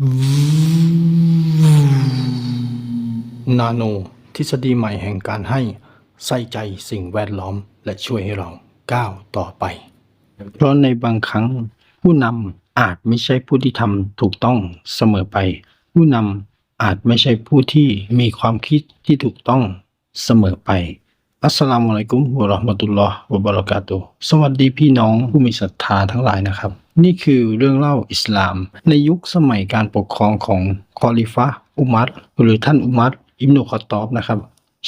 นาโน ทฤษฎีใหม่แห่งการให้ใส่ใจสิ่งแวดล้อมและช่วยให้เราก้าวต่อไป เพราะในบางครั้ง ผู้นำอาจไม่ใช่ผู้ที่ทำถูกต้องเสมอไป ผู้นำอาจไม่ใช่ผู้ที่มีความคิดที่ถูกต้องเสมอไปอัสสลามุอะลัยกุมวะราะห์มะตุลลอฮ์วะบะเราะกาตุสวัสดีพี่น้องผู้มีศรัทธาทั้งหลายนะครับ นี่คือเรื่องเล่าอิสลาม ในยุคสมัยการปกครองของคอลิฟะอุมัรหรือท่านอุมัรอิบนุคอตอบนะครับ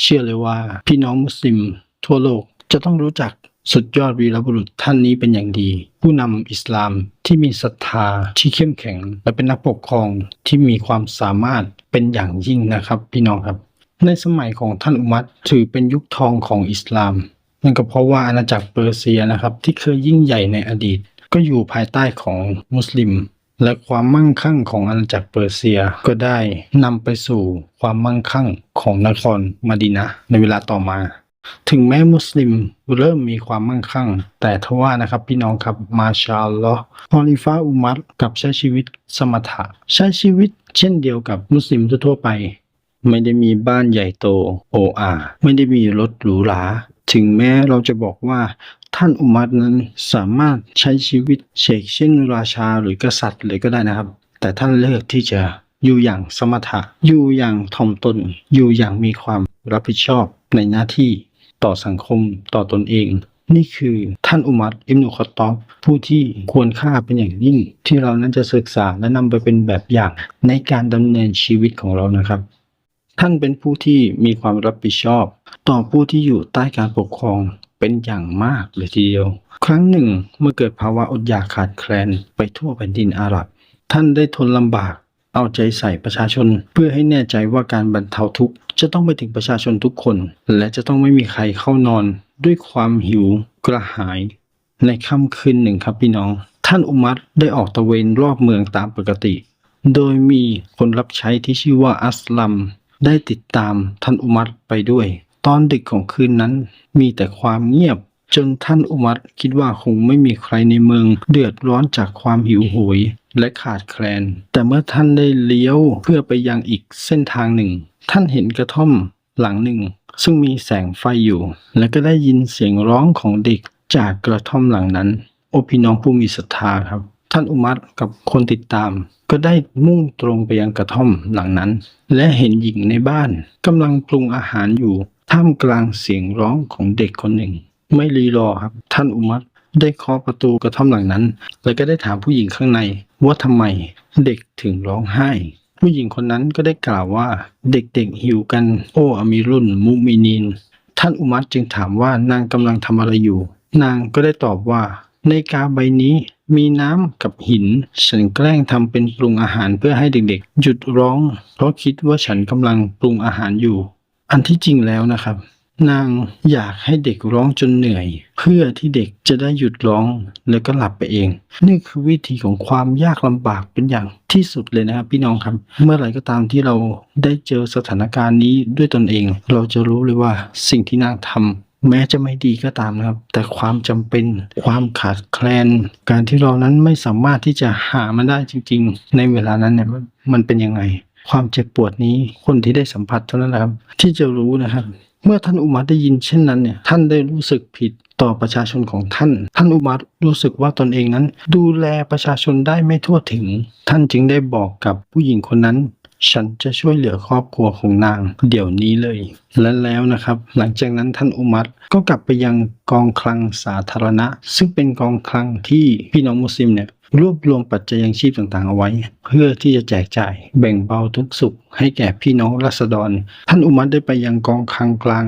เชื่อเลยว่าพี่น้องมุสลิมทั่วโลกจะต้องรู้จักสุดยอดวีรบุรุษท่านนี้เป็นอย่างดี ผู้นำอิสลามที่มีศรัทธาที่เข้มแข็ง และเป็นนักปกครองที่มีความสามารถเป็นอย่างยิ่งนะครับ พี่น้องครับ ในสมัยของท่านอุมัรถือเป็นยุคทองของอิสลามนั่นก็เพราะว่าอาณาจักรเปอร์เซียนะครับ ที่เคยยิ่งใหญ่ในอดีต ก็อยู่ภายใต้ของมุสลิม และความมั่งคั่งของอาณาจักรเปอร์เซียก็ได้นำไปสู่ความมั่งคั่งของนครมาดินะในเวลาต่อมา ถึงแม้มุสลิมเริ่มมีความมั่งคั่ง แต่ทว่านะครับพี่น้องครับมาชาลลอฮ์ฮอลิฟาอุมัรกับใช้ชีวิตสมถะ ใช้ชีวิตเช่นเดียวกับมุสลิมทั่วไป ไม่ได้มีบ้านใหญ่โตโออาไม่ได้มีรถหรูหราถึงแม้เราจะบอกว่า ท่านอุมัรนั้นสามารถใช้ชีวิตเชกเช่นราชาหรือกษัตริย์เลยก็ได้นะครับ แต่ท่านเลือกที่จะอยู่อย่างสมถะ อยู่อย่างถ่อมตน อยู่อย่างมีความรับผิดชอบในหน้าที่ต่อสังคมต่อตนเอง นี่คือท่านอุมัรอิบนุคอตอบผู้ที่ควรค่าเป็นอย่างยิ่ง ที่เรานั้นจะศึกษาและนำไปเป็นแบบอย่างในการดำเนินชีวิตของเรานะครับ ท่านเป็นผู้ที่มีความรับผิดชอบ ต่อผู้ที่อยู่ใต้การปกครอง เป็นอย่างมากเลยทีเดียว ครั้งหนึ่งเมื่อเกิดภาวะอดอยากขาดแคลนไปทั่วแผ่นดินอาหรับ ท่านได้ทนลำบากเอาใจใส่ประชาชน เพื่อให้แน่ใจว่าการบรรเทาทุกข์จะต้องไปถึงประชาชนทุกคน และจะต้องไม่มีใครเข้านอน ด้วยความหิวกระหาย ในค่ำคืนหนึ่งครับพี่น้อง ท่านอุมัรได้ออกตะเวนรอบเมืองตามปกติ โดยมีคนรับใช้ที่ชื่อว่าอัสลัม ได้ติดตามท่านอุมัรไปด้วย ตอนดึกของคืนนั้น มีแต่ความเงียบ จนท่านอุมัรคิดว่าคงไม่มีใครในเมือง เดือดร้อนจากความหิวโหยและขาดแคลน แต่เมื่อท่านได้เลี้ยวเพื่อไปยังอีกเส้นทางหนึ่ง ท่านเห็นกระท่อมหลังหนึ่ง ซึ่งมีแสงไฟอยู่ และก็ได้ยินเสียงร้องของเด็กจากกระท่อมหลังนั้น โอพี่น้องผู้มีศรัทธาครับ ท่านอุมัรกับคนติดตาม ก็ได้มุ่งตรงไปยังกระท่อมหลังนั้น และเห็นหญิงในบ้านกำลังปรุงอาหารอยู่ ท่ามกลางเสียงร้องของเด็กคนหนึ่ง ไม่รีรอครับ ท่านอุมัรได้เคาะประตูกระท่อมหลังนั้น แล้วก็ได้ถามผู้หญิงข้างในว่าทำไมเด็กถึงร้องไห้ ผู้หญิงคนนั้นก็ได้กล่าวว่าเด็กๆหิวกัน โอ้อามีรุ่นมุมินีนท่านอุมัรจึงถามว่านางกำลังทำอะไรอยู่ นางก็ได้ตอบว่า ในกาใบนี้มีน้ำกับหิน ฉันแกล้งทำเป็นปรุงอาหารเพื่อให้เด็กๆ หยุดร้อง เพราะคิดว่าฉันกำลังปรุงอาหารอยู่ อันที่จริงแล้วนะครับ นางอยากให้เด็กร้องจนเหนื่อย เพื่อที่เด็กจะได้หยุดร้องแล้วก็หลับไปเอง นี่คือวิธีของความยากลำบากเป็นอย่างที่สุดเลยนะครับพี่น้องครับ เมื่อไหร่ก็ตามที่เราได้เจอสถานการณ์นี้ด้วยตนเอง เราจะรู้เลยว่าสิ่งที่นางทำแม้จะไม่ดีก็ตามนะครับ แต่ความจำเป็นความขาดแคลน การที่เรานั้นไม่สามารถที่จะหามันได้จริง ๆ ในเวลานั้นเนี่ยมันมันเป็นยังไง ความเจ็บปวดนี้คนที่ได้สัมผัสเท่านั้นแหละครับที่จะรู้นะครับ เมื่อท่านอุมัรได้ยินเช่นนั้นเนี่ยท่านได้รู้สึกผิดต่อประชาชนของท่าน ท่านอุมัรรู้สึกว่าตนเองนั้น ดูแลประชาชนได้ไม่ทั่วถึง ท่านจึงได้บอกกับผู้หญิงคนนั้น ฉันจะช่วยเหลือครอบครัวของนาง เดี๋ยวนี้เลย และแล้วนะครับ หลังจากนั้นท่านอุมัรก็กลับไปยังกองคลังสาธารณะ ซึ่งเป็นกองคลังที่พี่น้องมุสลิมเนี่ย รวบรวมปัจจัยยังชีพต่างๆเอาไว้ เพื่อที่จะแจกจ่าย แบ่งเบาทุกสุข ให้แก่พี่น้องราษฎร ท่านอุมัตได้ไปยังกองคลังกลาง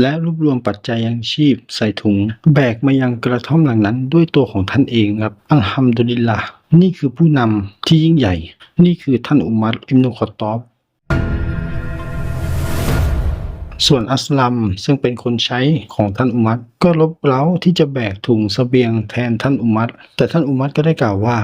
และรวบรวมปัจจัยยังชีพใส่ถุง แบกมายังกระท่อมหลังนั้น ด้วยตัวของท่านเองครับอัลฮัมดุลิลละนี่คือผู้นำที่ยิ่งใหญ่ นี่คือท่านอุมัตอิมนุคอตตอบ ส่วนอัสลัมซึ่งเป็นคนใช้ของท่านอุมัรก็ลบเล้าที่จะแบกถุงสเสบียงแทนท่านอุมัรแต่ท่านอุมัรก็ได้กล่าวว่า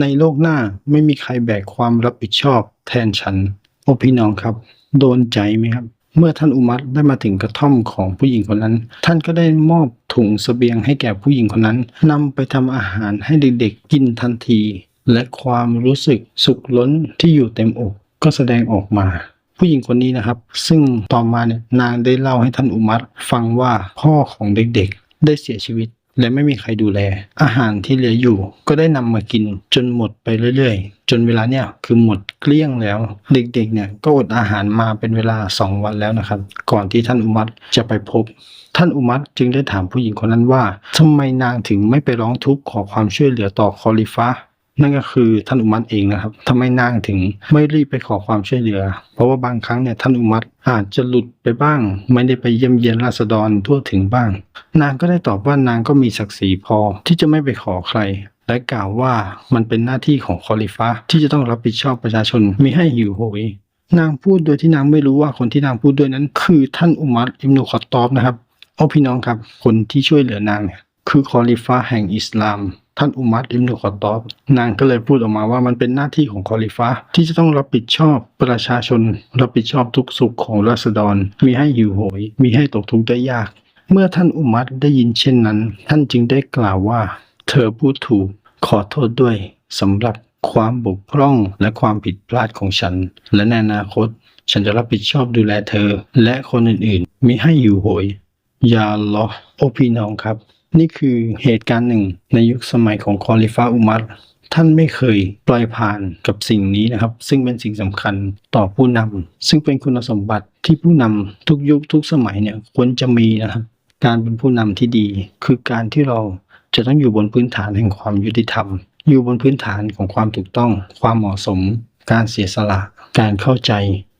ในโลกหน้าไม่มีใครแบกความรับผิดชอบแทนฉันโอ้พี่น้องครับ โดนใจไหมครับ เมื่อท่านอุมัรได้มาถึงกระท่อมของผู้หญิงคนนั้น ท่านก็ได้มอบถุงสเสบียงให้แก่ผู้หญิงคนนั้นนำไปทำอาหารให้เด็กๆกินทันที และความรู้สึกสุขล้นที่อยู่เต็มอกก็แสดงออกมา ผู้หญิงคนนี้นะครับ ซึ่งต่อมาเนี่ยนางได้เล่าให้ท่านอุมัรฟังว่าพ่อของเด็กๆ ได้เสียชีวิตและไม่มีใครดูแล อาหารที่เหลืออยู่ ก็ได้นำมากินจนหมดไปเรื่อยๆ จนเวลาเนี่ยคือหมดเกลี้ยงแล้ว เด็กๆเนี่ยก็อดอาหารมาเป็นเวลาสองวันแล้วนะครับ ก่อนที่ท่านอุมัรจะไปพบ ท่านอุมัรจึงได้ถามผู้หญิงคนนั้นว่าทำไมนางถึงไม่ไปร้องทุกข์ขอความช่วยเหลือต่อคอลิฟะ นั่นก็คือท่านอุมัรเองนะครับทำไมนางถึงไม่รีบไปขอความช่วยเหลือ เพราะว่าบางครั้งเนี่ยท่านอุมัรอาจจะหลุดไปบ้าง ไม่ได้ไปเยี่ยมเยียนราษฎรทั่วถึงบ้าง นางก็ได้ตอบว่านางก็มีศักดิ์ศรีพอที่จะไม่ไปขอใครและกล่าวว่ามันเป็นหน้าที่ของคอลิฟะห์ที่จะต้องรับผิดชอบประชาชนมิให้หิวโหย นางพูดโดยที่นางไม่รู้ว่าคนที่นางพูดด้วยนั้น คือท่านอุมัรอิมนุขอตตอบนะครับเอาพี่น้องครับ คนที่ช่วยเหลือนางเนี่ยคือคอลิฟะห์แห่งอิสลาม ท่านอุมัรอิมนุขอตอบ นางก็เลยพูดออกมาว่ามันเป็นหน้าที่ของคอลิฟะที่จะต้องรับผิดชอบประชาชน รับผิดชอบทุกสุขของราษฎร มีให้หิวโหย มีให้ตกทุกข์ได้ยาก เมื่อท่านอุมัรได้ยินเช่นนั้น ท่านจึงได้กล่าวว่า เธอพูดถูกขอโทษด้วยสำหรับความบกพร่องและความผิดพลาดของฉัน และในอนาคต ฉันจะรับผิดชอบดูแลเธอ และคนอื่นๆมิให้อยู่โหย ยาลอโอพี่น้องครับ นี่คือเหตุการณ์หนึ่งในยุคสมัยของคอลิฟาอุมัรท่านไม่เคยปล่อยผ่านกับสิ่งนี้นะครับ ซึ่งเป็นสิ่งสำคัญต่อผู้นำซึ่งเป็นคุณสมบัติที่ผู้นำทุกยุคทุกสมัยเนี่ยควรจะมีนะครับ การเป็นผู้นำที่ดี คือการที่เราจะต้องอยู่บนพื้นฐานแห่งความยุติธรรม อยู่บนพื้นฐานของความถูกต้อง ความเหมาะสม การเสียสละ การเข้าใจ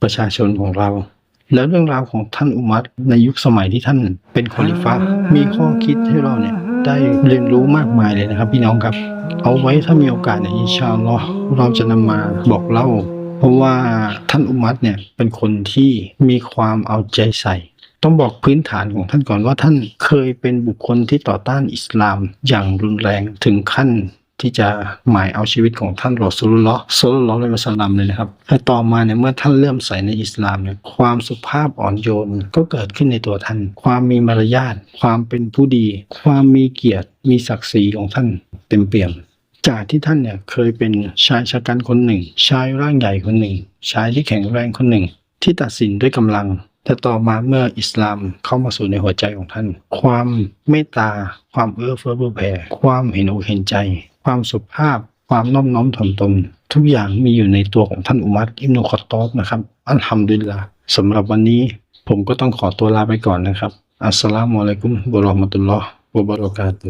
ประชาชนของเรา แล้วเรื่องราวของท่านอุมัรในยุคสมัยที่ท่านเป็นคอลิฟะห์มีข้อคิดให้เราเนี่ยได้เรียนรู้มากมายเลยนะครับ พี่น้องครับ เอาไว้ถ้ามีโอกาสเนี่ยอินชาอัลลอฮ์เราจะนำมาบอกเล่า เพราะว่าท่านอุมัรเนี่ยเป็นคนที่มีความเอาใจใส่ ต้องบอกพื้นฐานของท่านก่อนว่าท่านเคยเป็นบุคคลที่ต่อต้านอิสลามอย่างรุนแรงถึงขั้น ที่จะหมายเอาชีวิตของท่านรอซูลุลลอฮ์ซัลลอฮุอะลัยฮิวสลัมเลยนะครับและต่อมาเนี่ยเมื่อท่านเริ่อมใส่ในอิสลามเนี่ยความสุภาพอ่อนโยนก็เกิดขึ้นในตัวท่าน ความมีมารยาทความเป็นผู้ดี ความมีเกียรติมีศักดิ์ศรีของท่านเต็มเปี่ยมจากที่ท่านเนี่ยเคยเป็นชายชะกันคนหนึ่ง ชายร่างใหญ่คนหนึ่ง ชายที่แข็งแรงคนหนึ่ง ที่ตัดสินด้วยกำลัง แต่ต่อมาเมื่ออิสลามเข้ามาสู่ในหัวใจของท่าน ความเมตตา ความเอื้อเฟื้อเผื่อแผ่ความเห็นอกเห็นใจ ความสุภาพ ความน้อมน้อมถ่อมตนทุกอย่างมีอยู่ในตัวของท่านอุมัตอิบนุคอตอบนะครับอัลฮัมดุลิลลาสำหรับวันนี้ผมก็ต้องขอตัวลาไปก่อนนะครับ อัสสลามุอะลัยกุมบุรอห์มะตุลลอฮ์วะบะรอกาตุ